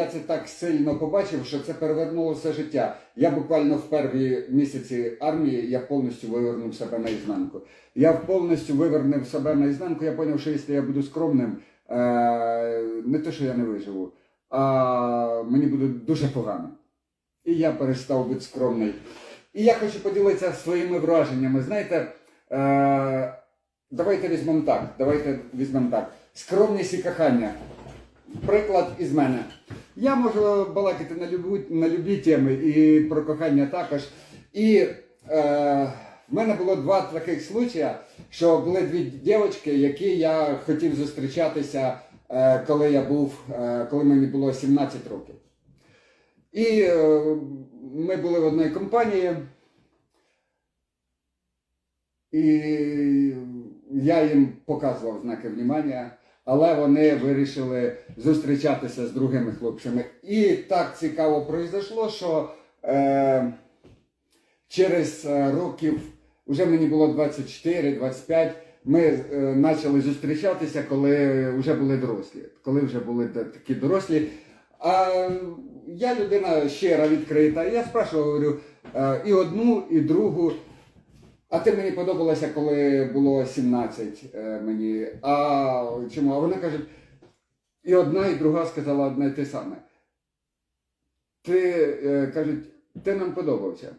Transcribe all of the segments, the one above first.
я це так сильно побачив, що це перевернуло все життя. Я буквально в перші місяці армії я повністю вивернув себе наізнанку. Я повністю вивернув себе наізнанку, я зрозумів, що якщо я буду скромним, е, не те, що я не виживу, а мені буде дуже погано. І я перестав бути скромний. І я хочу поділитися своїми враженнями. Знаєте, е, давайте візьмемо так. Давайте візьмемо так. Скромність і кохання. Приклад із мене. Я можу балакати на любі, на любі теми і про кохання також. І е, в мене було два таких случаї, що були дві дівчатки, які я хотів зустрічатися, е, коли я був, е, коли мені було 17 років. І е, ми були в одній компанії. І я їм показував знаки внимання, але вони вирішили зустрічатися з другими хлопцями. І так цікаво пройшло, що е, через е, років, вже мені було 24-25, ми е, почали зустрічатися, коли вже були дорослі. Коли вже були такі дорослі. А я людина щира, відкрита. Я спрашивав, говорю, е, і одну, і другу. А ти мені подобалася, коли було 17 е, мені. А чому? А вони кажуть, і одна, і друга сказала одне те саме. Ти е, кажуть, ти нам подобався.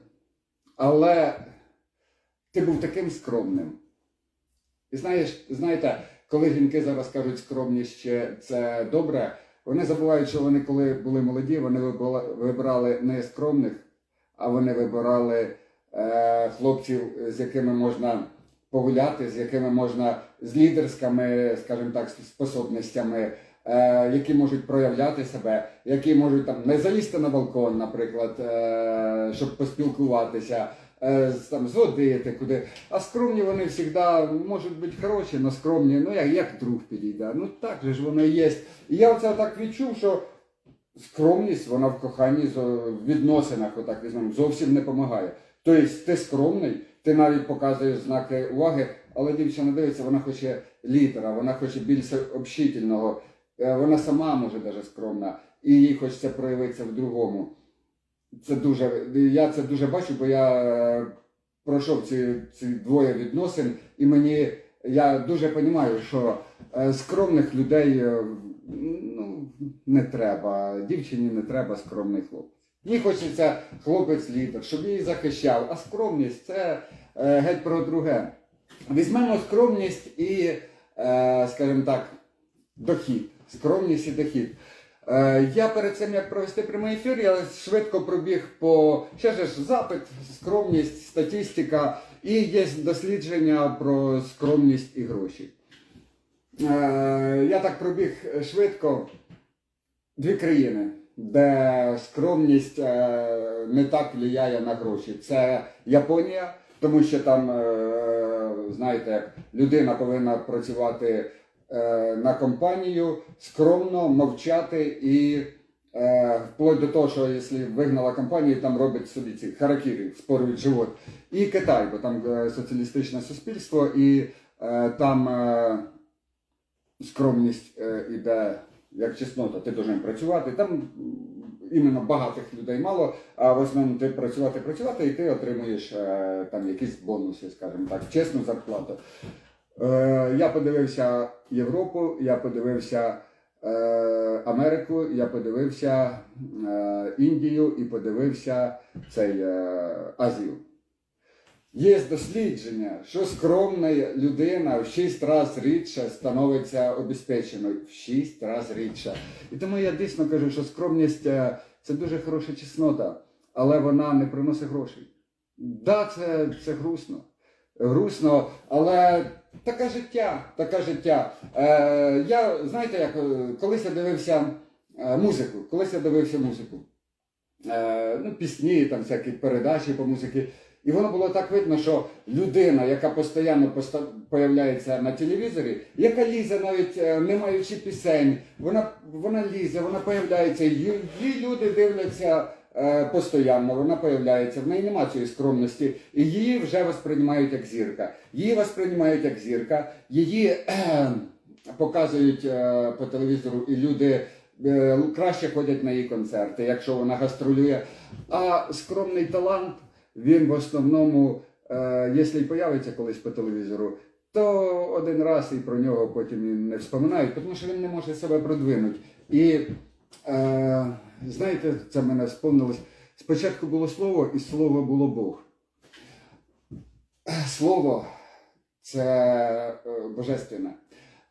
Але ти був таким скромним. І знаєш, знаєте, коли жінки зараз кажуть скромність ще це добре, вони забувають, що вони, коли були молоді, вони вибрали, не скромних, а вони вибирали хлопців, з якими можна погуляти, з якими можна з лідерськими, скажімо так, способностями, е, які можуть проявляти себе, які можуть там не залізти на балкон, наприклад, е, щоб поспілкуватися. е, Там зводити куди. А скромні вони завжди можуть бути хороші, але скромні, ну як, як друг підійде. Ну так же ж воно є. І я оце так відчув, що скромність, вона в коханні в відносинах, отак візьмемо, зовсім не допомагає. Тобто ти скромний, ти навіть показуєш знаки уваги, але дівчина дивиться, вона хоче лідера, вона хоче більше общительного, Е, вона сама може навіть скромна, і їй хочеться проявитися в другому. Це дуже, я це дуже бачу, бо я е, пройшов ці, ці двоє відносин, і мені я дуже розумію, що е, скромних людей ну, не треба. Дівчині не треба скромний хлопець. Їй хочеться хлопець-лідер, щоб її захищав. А скромність це е, геть про друге. Візьмемо скромність і, е, скажімо так, дохід. Скромність і дохід. Е, я перед цим як провести прямий ефір, я швидко пробіг по ще ж запит, скромність, статистика і є дослідження про скромність і гроші. Е, я так пробіг швидко дві країни, де скромність е, не так впливає на гроші. Це Японія, тому що там, е, знаєте, людина повинна працювати е, на компанію, скромно мовчати і вплоть до того, що якщо вигнала компанію, там роблять собі ці харакірі, спорують живот. І Китай, бо там соціалістичне суспільство, і там скромність іде як чеснота, ти повинен працювати. Там іменно багатих людей мало, а в основному ти працювати, працювати, і ти отримуєш е, там якісь бонуси, скажімо так, чесну зарплату. Е, я подивився Європу, я подивився е, Америку, я подивився Індію і подивився цей Азію. Є дослідження, що скромна людина в 6 разів рідше становиться обезпеченою. В 6 разів рідше. І тому я дійсно кажу, що скромність е, це дуже хороша чеснота, але вона не приносить грошей. Да, це, це грустно. Грустно, але таке життя, таке життя. Е, я, знаєте, як е, колись я дивився е, музику, колись я дивився музику. Е, ну, пісні, там всякі передачі по музиці. І воно було так видно, що людина, яка постійно появляється на телевізорі, яка лізе навіть е, не маючи пісень, вона, вона лізе, вона появляється, її, її люди дивляться е, постійно, вона появляється, в неї немає цієї скромності, і її вже восприймають як зірка. Її восприймають як зірка, її е, показують е, по телевізору, і люди е, краще ходять на її концерти, якщо вона гастролює. А скромний талант, він в основному, е, якщо й появиться колись по телевізору, то один раз і про нього потім і не вспоминають, тому що він не може себе продвинути. І е, знаєте, це мене сповнилось. Спочатку було слово, і слово було Бог. Слово це е, божественне.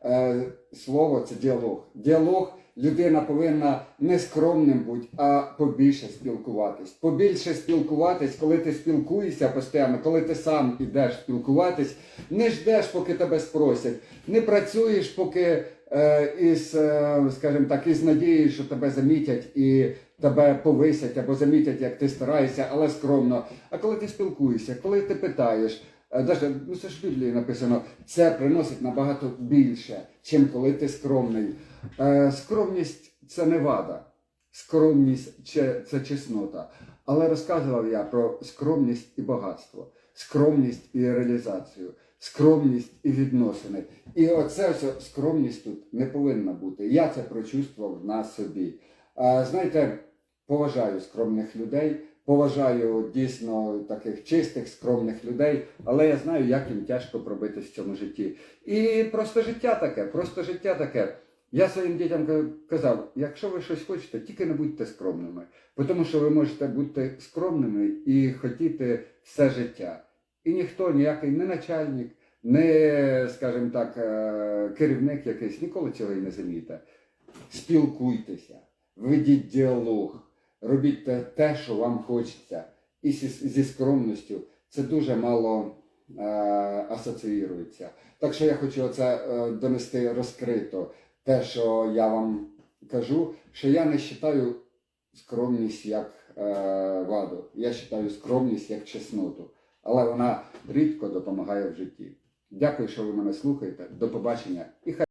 Е, Слово це діалог. Діалог людина повинна не скромним бути, а побільше спілкуватись. Побільше спілкуватись, коли ти спілкуєшся постійно, коли ти сам ідеш спілкуватись, не ждеш, поки тебе спросять, не працюєш, поки е, із, е, скажімо так, із надією, що тебе замітять і тебе повисять або замітять, як ти стараєшся, але скромно. А коли ти спілкуєшся, коли ти питаєш, даже, ну це ж в Біблії написано, це приносить набагато більше, чим коли ти скромний. Е, скромність це не вада, скромність це чеснота. Але розказував я про скромність і багатство, скромність і реалізацію, скромність і відносини. І оце все скромність тут не повинна бути. Я це прочувствував на собі. Е, знаєте, поважаю скромних людей, поважаю дійсно таких чистих, скромних людей, але я знаю, як їм тяжко пробитись в цьому житті. І просто життя таке, просто життя таке. Я своїм дітям казав, якщо ви щось хочете, тільки не будьте скромними, тому що ви можете бути скромними і хотіти все життя. І ніхто, ніякий не начальник, не, скажімо так, е, керівник якийсь ніколи цього і не заміте. Спілкуйтеся, ведіть діалог, робіть те, що вам хочеться. І зі, зі скромністю це дуже мало е, асоціюється. Так що я хочу це е, донести розкрито. Те, що я вам кажу, що я не вважаю скромність як е, ваду. Я вважаю скромність як чесноту. Але вона рідко допомагає в житті. Дякую, що ви мене слухаєте. До побачення і хай.